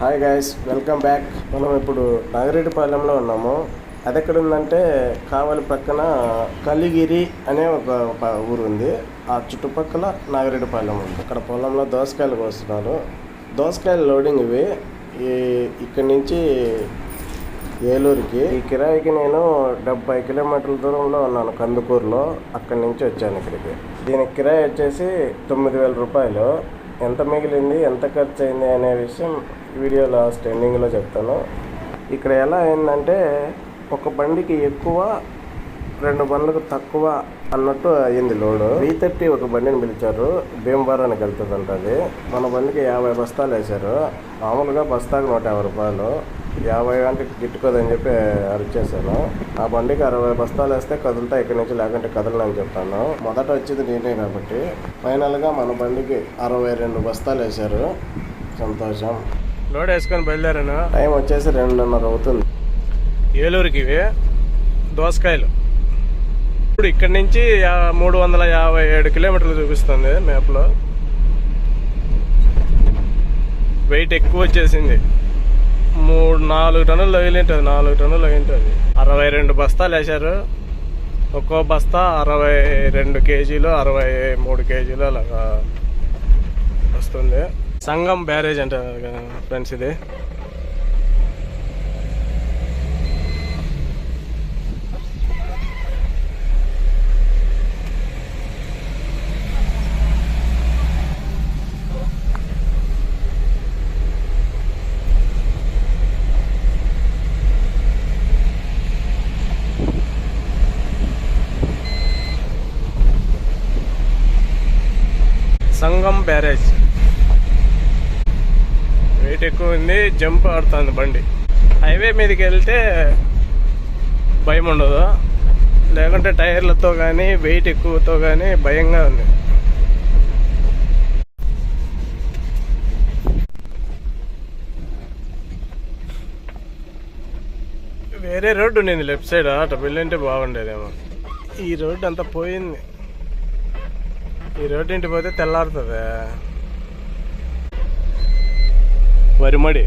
Hi guys welcome back మనం ఇప్పుడు నాగిరెడ్డిపాలెంలో ఉన్నాము. అది ఎక్కడ ఉందంటే కావలి పక్కన కలిగిరి అనే ఒక ఊరు ఉంది ఆ చుట్టుపక్కల నాగిరెడ్డిపాలెం ఉంది. అక్కడ పొలంలో దోసకాయలు కోస్తున్నారు. దోసకాయలు లోడింగ్ ఇవి. ఈ ఇక్కడి నుంచి ఏలూరుకి. ఈ కిరాయికి నేను డెబ్బై కిలోమీటర్ల దూరంలో ఉన్నాను కందుకూరులో. అక్కడి నుంచి వచ్చాను ఇక్కడికి. దీనికి కిరాయి వచ్చేసి తొమ్మిది వేల రూపాయలు. ఎంత మిగిలింది? ఎంత ఖర్చు అయింది అనే విషయం వీడియో లాస్ట్ ఎండింగ్లో చెప్తాను. ఇక్కడ ఎలా అయిందంటే ఒక బండికి ఎక్కువ రెండు బండ్లకు తక్కువ అన్నట్టు అయ్యింది లోడు. త్రీ థర్టీ ఒక బండిని పిలిచారు. భీమవరానికి వెళ్తుందంట అది. మన బండికి యాభై బస్తాలు వేశారు. మామూలుగా బస్తాకు నూట యాభై రూపాయలు. యాభై అంటే గిట్టుకోదని చెప్పి అరిచేశాను. ఆ బండికి అరవై బస్తాలు వేస్తే కదులుతా ఇక్కడి నుంచి లేకుంటే కదలని చెప్పాను. మొదట వచ్చేది నేనే కాబట్టి ఫైనల్గా మన బండికి అరవై రెండు బస్తాలు వేశారు. సంతోషం. లోడ్ వేసుకొని బయలుదేరాను? టైం వచ్చేసి రెండున్నర అవుతుంది. ఏలూరుకి ఇవి? దోసకాయలు. ఇప్పుడు ఇక్కడి నుంచి మూడు వందల యాభై ఏడు కిలోమీటర్లు చూపిస్తుంది మ్యాప్లో. వెయిట్ ఎక్కువ వచ్చేసింది. మూడు నాలుగు టన్నులు తగిలింటుంది నాలుగు టన్నులు తగిలింటుంది. అరవై రెండు బస్తాలు వేశారు. ఒక్కో బస్తా అరవై రెండు కేజీలు అరవై మూడు కేజీలు అలాగా వస్తుంది. సంగం బ్యారేజ్ అంటే ఫ్రెండ్స్ ఇది సంగం బ్యారేజ్ హైట్ ఎక్కువ ఉంది జంప్ ఆడుతుంది బండి. హైవే మీదకి వెళ్తే భయం ఉండదు. లేకుంటే టైర్లతో కానీ వెయిట్ ఎక్కువతో కానీ భయంగా ఉంది. వేరే రోడ్డు ఉండింది లెఫ్ట్ సైడ్ అటు వెళ్ళింటే బాగుండేదేమో. ఈ రోడ్డు అంతా పోయింది. ఈ రోడ్డు ఇంటి పోతే తెల్లారుతుంది? వరిమడి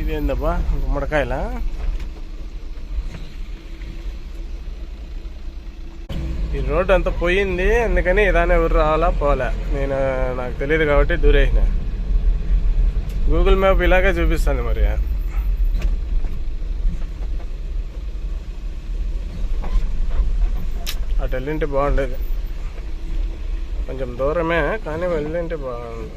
ఇదేందబ్బా? గుమ్మడికాయలా? ఈ రోడ్డు అంతా పోయింది. అందుకని ఇదానే ఎవరు రావాలా పోలే నేను నాకు తెలియదు కాబట్టి దూరేసిన. గూగుల్ మ్యాప్ ఇలాగే చూపిస్తుంది మరి. అటు వెళ్ళింటే బాగుండేది. కొంచెం దూరమే కానీ వెళ్ళింటే బాగుండదు.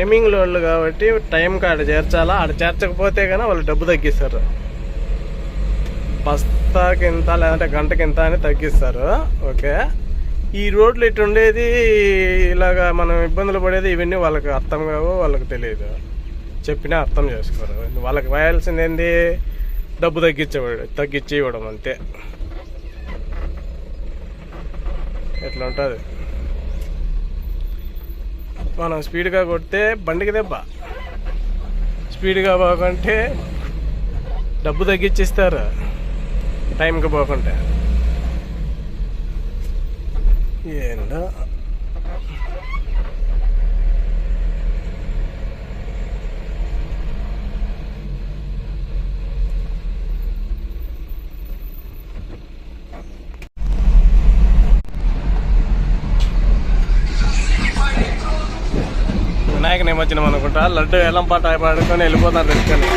టైమింగ్ లోన్లు కాబట్టి టైంకి ఆడ చేర్చాలా? ఆడ చేర్చకపోతే కానీ వాళ్ళు డబ్బు తగ్గిస్తారు. బస్తాకి ఇంత లేదంటే గంటకి ఇంత అని తగ్గిస్తారు. ఓకే? ఈ రోడ్లు ఇటు ఉండేది ఇలాగా మనం ఇబ్బందులు పడేది ఇవన్నీ వాళ్ళకి అర్థం కావు వాళ్ళకి తెలియదు. చెప్పినా అర్థం చేసుకోరు. వాళ్ళకి వేయాల్సింది ఏంది? డబ్బు తగ్గించేవాడు తగ్గించి ఇవ్వడం అంతే. ఎట్లా ఉంటుంది? మనం స్పీడ్గా కొడితే బండికి దెబ్బ. స్పీడ్గా పోకుంటే డబ్బు తగ్గించిస్తారు టైంకి పోకుంటే. ఏంటో వచ్చినాం అనుకుంటా. లడ్డు ఎలం పాట పాడుకొని వెళ్ళిపోతారు తెచ్చుకొని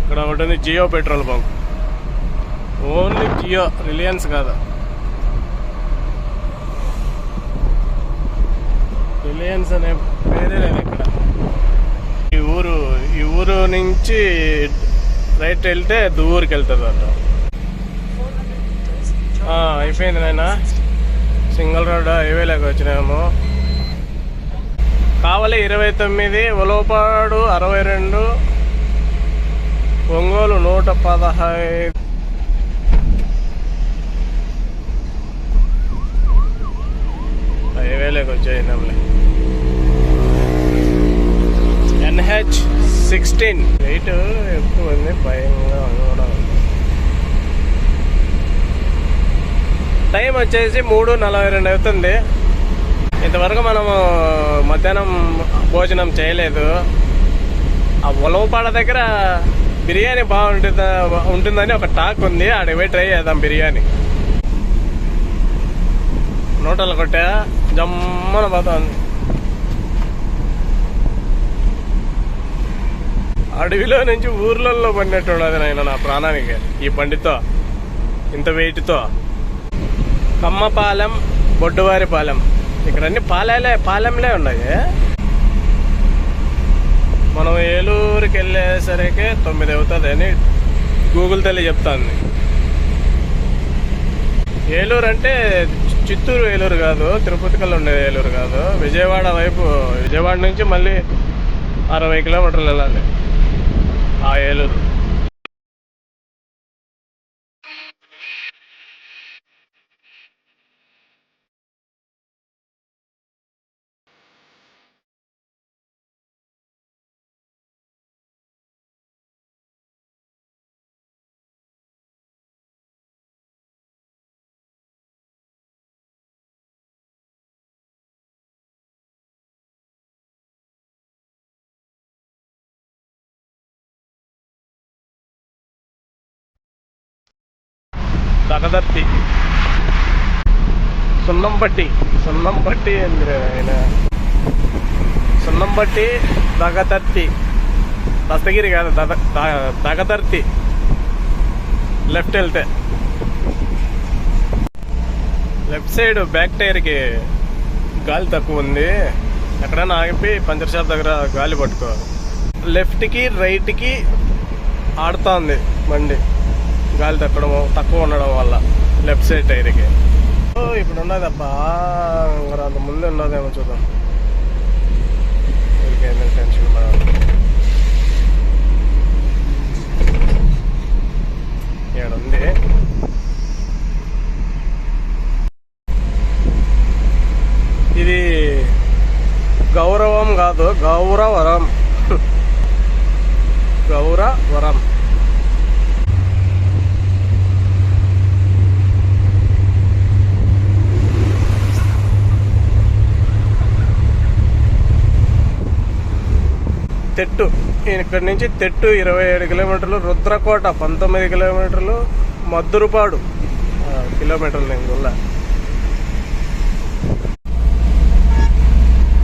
ఇక్కడ ఒకటి ఉంది Jio petrol bunk. Only Jio Reliance కాదు. రిలయన్స్ అనే పేరే లేదు ఇక్కడ. ఈ ఊరు ఈ ఊరు నుంచి రైట్ వెళ్తే దూరికి వెళ్తుంది అంట. అయిపోయింది నాయన. సింగిల్ రోడ్ హైవేలోకి వచ్చినాము. కావలి ఇరవై తొమ్మిది ఉలవపాడు అరవై రెండు ఒంగోలు నూట పదహైదు. హైవేలోకి వచ్చేసినాంలే. NH sixteen. వెయిట్ ఎక్కువ ఉంది భయంగా కూడా. టైం వచ్చేసి మూడు నలభై రెండు అవుతుంది. ఇంతవరకు మనము మధ్యాహ్నం భోజనం చేయలేదు. ఆ ఉలవపాడ దగ్గర బిర్యానీ బాగుంటుందా ఉంటుందని ఒక టాక్ ఉంది. ఆడికి ట్రై చేద్దాం బిర్యానీ. నూటలు కొట్టా జమ్మన పోతుంది. అడవిలో నుంచి ఊర్లలో పడినట్టు ఉండదు నా ప్రాణానికి. ఈ బండితో ఇంత వెయిట్తో. కమ్మపాలెం బొడ్డువారిపాలెం. ఇక్కడ అన్ని పాలెలే పాలెంలే ఉన్నాయి. మనం ఏలూరుకి వెళ్ళేసరికి తొమ్మిది అవుతుంది అని గూగుల్ తల్లి చెప్తాంది. ఏలూరు అంటే చిత్తూరు ఏలూరు కాదు తిరుపతి కల్లా ఉండేది ఏలూరు కాదు. విజయవాడ వైపు విజయవాడ నుంచి మళ్ళీ అరవై కిలోమీటర్లు వెళ్ళాలి ఆ ఏలూరు. దగదర్తి సున్నం బట్టి సున్నం బట్టి ఆయన? సున్నం బట్టి దగదర్తి. దత్తగిరి కాదు దద లెఫ్ట్ వెళ్తే. లెఫ్ట్ సైడ్ బ్యాక్ టైర్కి గాలి తక్కువ ఉంది. ఎక్కడైనా ఆగిపి పంచర్ షాప్ దగ్గర గాలి పట్టుకో. లెఫ్ట్కి రైట్కి ఆడుతూ ఉంది బండి. గాలి తక్కడం తక్కువ ఉండడం వల్ల లెఫ్ట్ సైడ్ టైర్కి. ఇప్పుడు ఉన్నది అబ్బా అంత ముందు ఉన్నదేమో చూద్దాం. ఊరికేందో టెన్షన్ పడాలి ఉంది. ఇది గౌరవం కాదు గౌరవరం. గౌరవరం. తెట్టు. ఇక్కడ నుంచి తెట్టు ఇరవై ఏడు కిలోమీటర్లు రుద్రకోట పంతొమ్మిది కిలోమీటర్లు మద్దురుపాడు కిలోమీటర్లు నేను గుళ్ళ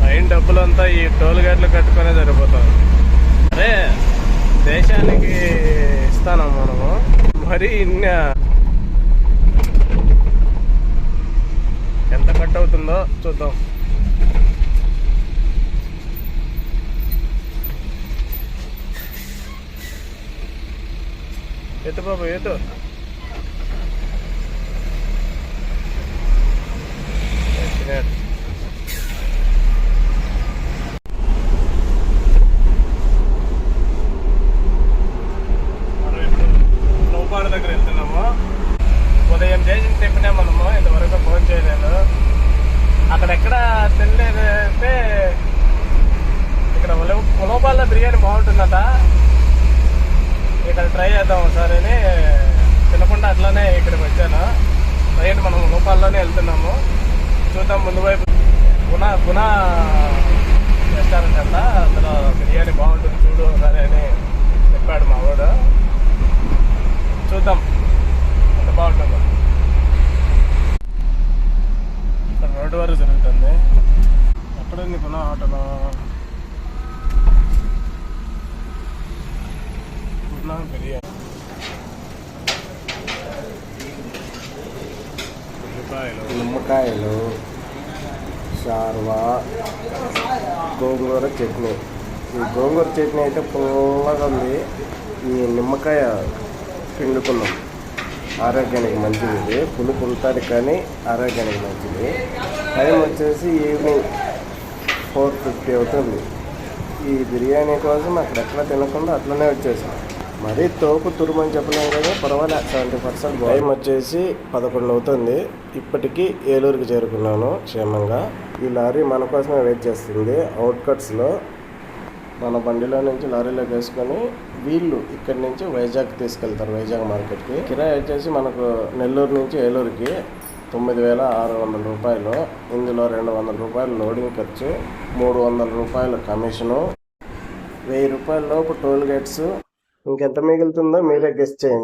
అయిన డబ్బులంతా ఈ టోల్ గేట్లు కట్టుకునే సరిపోతుంది అరే దేశానికి ఇస్తాను మనము? మరి ఇన్న ఎంత కట్ అవుతుందో చూద్దాం. ఎత్తు బాబు ఎత్తు దగ్గర వెళ్తున్నాము. ఉదయం ఇంతవరకు ఫోన్ చేయలేదు. ఇక్కడ బిర్యానీ బాగుంటుందట. ఇక్కడ ట్రై చేద్దాం. మనం వెళ్తున్నాము. చూద్దాం ముందు వైపు. పునా పునా రెస్టారెంట్ అంట అందులో బిర్యానీ బాగుంటుంది చూడు సరే అని చెప్పాడు మా వాడు. చూద్దాం. ఎంత బాగుంటుందో? ఇక్కడ రోడ్డు వరకు జరుగుతుంది ఎక్కడుంది పునా హోటల్ నిమ్మకాయలు షార్వా గోంగూర చట్నీ ఈ గోంగూర చట్నీ అయితే పుల్లగా ఉంది. ఈ నిమ్మకాయ పిండుకున్నాం. ఆరోగ్యానికి మంచిది. ఇది పులుపు ఉంటుంది కానీ ఆరోగ్యానికి మంచిది. టైం వచ్చేసి ఈవినింగ్ ఫోర్ ఫిఫ్టీ అవుతుంది. ఈ బిర్యానీ కోసం అక్కడెక్కడ తినకుండా అట్లనే వచ్చేసాం. మరీ తోపు తురుమని చెప్పలేము కదా పర్వాలేదు సెవెంటీ పర్సెంట్ టైం వచ్చేసి పదకొండు అవుతుంది. ఇప్పటికీ ఏలూరుకి చేరుకున్నాను క్షేమంగా. ఈ లారీ మన కోసమే వెయిట్ చేస్తుంది. అవుట్కట్స్లో మన బండిలో నుంచి లారీలోకి వేసుకొని వీళ్ళు ఇక్కడి నుంచి వైజాగ్ తీసుకెళ్తారు వైజాగ్ మార్కెట్కి. కిరాయి వచ్చేసి మనకు నెల్లూరు నుంచి ఏలూరుకి తొమ్మిది వేల ఆరు వందల రూపాయలు. ఇందులో రెండు వందల రూపాయలు లోడింగ్ ఖర్చు మూడు వందల రూపాయలు కమిషను. వెయ్యి రూపాయల లోపు టోల్ గేట్స్ ఇంకెంత మిగులుతుందో మీరే గెస్ట్ చేయండి.